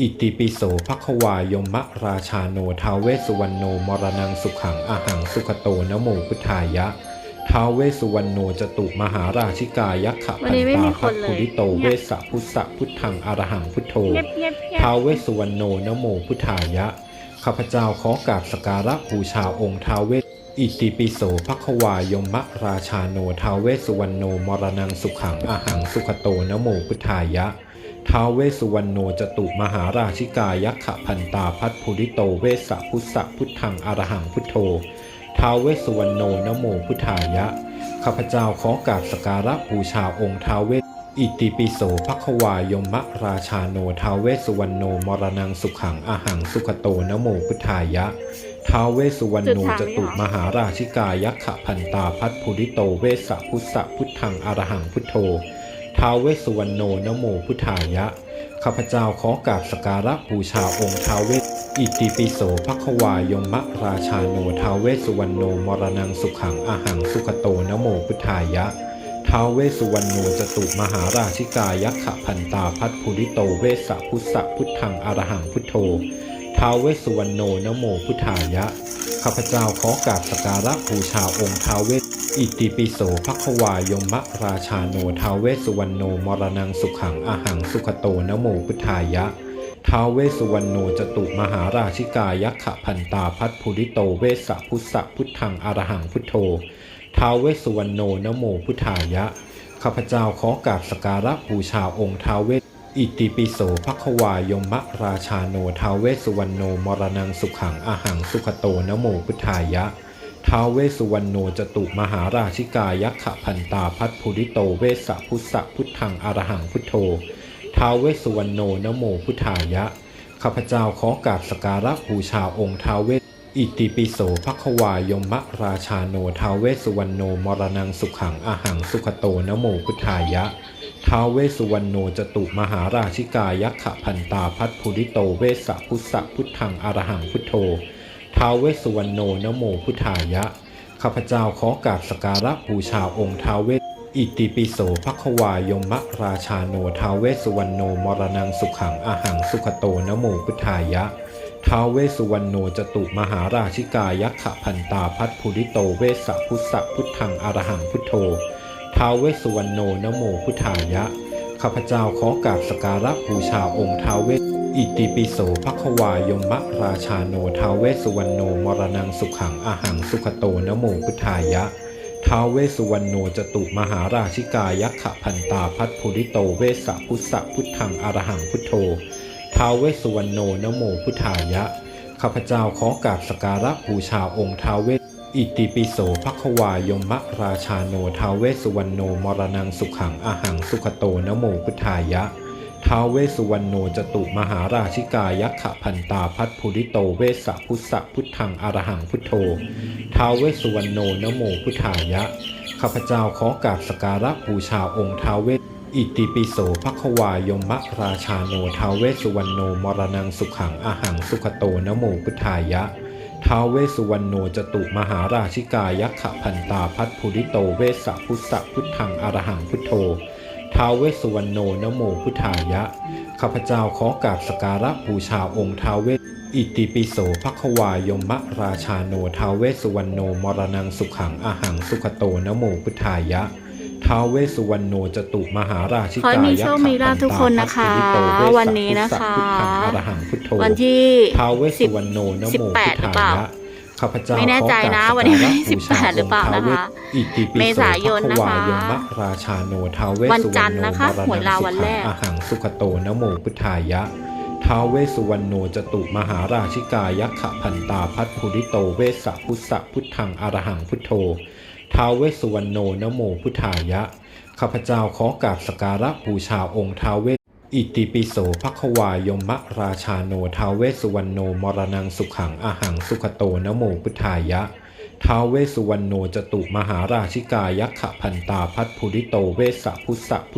อิติปิโสภควายมะราชาโนท้าวเวสสุวรรณโนมรณังสุขังอาหังสุขโตนะโมพุทธายะท้าวเวสสุวรรณโนจตุมหาราชิกายักขะวัพันนนี้ไม่ตามีคพันทเลยภูริโตเวสสะพุทธะพุทธังอรหังพุทโธเงียบเงียบเงียบท้าวเวสสุวรรณโนนะโมพุทธายะข้าพเจ้าขอกราบสกการะบูชาองค์ท้าวเวสอิติปิโสภควายมะราชาโนท้าวเวสสุวรรณโนมรณังสุขังอาหังสุขโตนะโมพุทธายะ ท้าวเวสุวรรณโนจตุมหาราชิกายักขะพันตาพัทภูริโตเวสสะพุทธะพุทธังอรหังพุทโธท้าวเวสุวรรณโนนะโมพุทธายะข้าพเจ้าขอกราบสการะบูชาองค์ท้าวเวสอิติปิโสภควายมะราชาโนท้าวเวสุวรรณโนมรณังสุขังอาหังสุขโตนะโมพุทธายะท้าวเวสุวรรณโนจตุมหาราชิกายักขะพันตาพัทภูริโตเวสสะพุทธะพุทธังอรหังพุทโธ ท้าวเวสสุวรรณโนนะโมพุทธายะ ข้าพเจ้าขอกราบสการะบูชาองค์ท้าวเวสอิติปิโสภควายมะราชาโนท้าวเวสสุวรรณโนมรณังสุขังอาหังสุขโตนะโมพุทธายะท้าวเวสุวรรณโนจตุมหาราชิกายักขะพันตาพัทภูริโตเวสะพุทธะพุทธังอรหังพุทโธท้าวเวสุวรรณโนนะโมพุทธายะ ข้าพเจ้าขอกราบสกการะบูชาองค์ท้าวเวส อิติปิโสภควายมะราชาโนทาวเวสุวรรณโนมรณังสุขังอาหังสุขโตนโมพุทธายะท้าวเวสุวรรณโนจตุมหาราชิกายักขะพันตาพัทภูริโตเวสสะพุทธะพุทธังอรหังพุทโธท้าวเวสุวรรณโนนโมพุทธายะ ข้าพเจ้าขอกราบสการะบูชาองค์ท้าวเวสอิติปิโสภควายมะราชาโนท้าวเวสุวรรณโนมรณังสุขังอาหังสุขโตนโมพุทธายะ ท้าวเวสุวรรณโนจตุมหาราชิกายักขะพันตาพัทภูริโตเวสสะพุทธะพุทธังอรหังพุทโธท้าวเวสุวรรณโนนะโมพุทธายะข้าพเจ้าขอกราบสการะบูชาองค์ท้าวเวสอิติปิโสภควายมะราชาโนท้าวเวสุวรรณโนมรณังสุขังอาหังสุขโตนะโมพุทธายะท้าวเวสุวรรณโนจตุมหาราชิกายักขะพันตาพัทภูริโตเวสสะพุทธะพุทธังอรหังพุทโธ ท้าวเวสสุวรรณโนนะโมพุทธายะ ข้าพเจ้าขอกราบสการะบูชาองค์ท้าวเวสอิติปิโสภควายมะราชาโนท้าวเวสสุวรรณโนมรณังสุขังอาหังสุขโตนะโมพุทธายะท้าวเวสุวรรณโนจตุมหาราชิกายักขะพันตาพัทภูริโตเวสสะพุทธะพุทธังอรหังพุทโธท้าวเวสุวรรณโนนะโมพุทธายะ ข้าพเจ้าขอกราบสกการะบูชาองค์ท้าวเวส อิติปิโสภควายมะราชาโนทาวเวสุวรรณโนมรณังสุขังอาหังสุขโตนโมพุทธายะท้าวเวสุวรรณโนจตุมหาราชิกายักขะพันตาพัทภูริโตเวสะพุทธะพุทธังอรหังพุทโธท้าวเวสุวรรณโนนโมพุทธายะข้าพเจ้าขอกราบสการะบูชาองค์ท้าวเวอิติปิโสภควายมะราชาโนทาวเวสุวรรณโนมรณังสุขังอาหังสุขโตนโมพุทธายะ ท้าวเวสุวรรณโนจตุมหาราชิกายักขะพันตาพัทภูริโตเวสสะพุทธะพุทธังอรหังพุทโธท้าวเวสุวรรณโนนโมพุทธายะข้าพเจ้าขอกราบสการะบูชาองค์ท้าวเวสอิติปิโสภควายมะราชาโนท้าวเวสุวรรณโนมรณังสุขังอาหังสุขโตนโมพุทธายะท้าวเวสุวรรณโนจตุมหาราชิกายักขะพันตาพัทภูริโตเวสสะพุทธะพุทธังอรหังพุทโธ ท้าวเวสสุวรรณโนนะโมพุทธายะ ข้าพเจ้าขอกราบสกการะบูชาองค์ท้าวเวสอิติปิโสภควายมะราชาโนท้าวเวสสุวรรณโนมรณังสุขังอาหังสุขโตนะโมพุทธายะท้าวเวสสุวรรณโนจตุมหาราชิขอให้กามียัโชกคขะมีลาภทุกคนนะคะพัทภูริโตเวสสะวันนี้นะคะพุทธะพุทธังอรหังพุทโธวันที่ท้าวเวสสุวรรณโนนะโมสิบแปพุดทหรือเปล่าธายะ ข้าพเจ้าไม่แน่ใจนะขอกราบวันนี้สกการะ18หรือเปล่านะคะอิติปิโสเมษายนนะคะภควายมะราชาโนท้าวเวสวันสุวจัรนรทณร์โนนะคะมรหวยณัลางวสุวันขัแรงกอาหังสุขโตนะโมพุทธายะท้าวเวสสุวรรณโนจตุมหาราชิกายักขะพันตาพัทภูริโตเวสสะพุทธะพุทธังอรหังพุทโธท้าวเวสสุวรรณโนนะโมพุทธายะข้าพเจ้าขอกราบสกการะบูชาองค์ท้าวเวส อิติปิโสภควายมะราชาโนทาวเวสุวรรณโนมรณังสุขังอาหังสุขโตนโมพุทธายะท้าวเวสุวรรณโนจตุมหาราชิกายักขะพันตาพัทภูริโตเวสสะพุสะพุ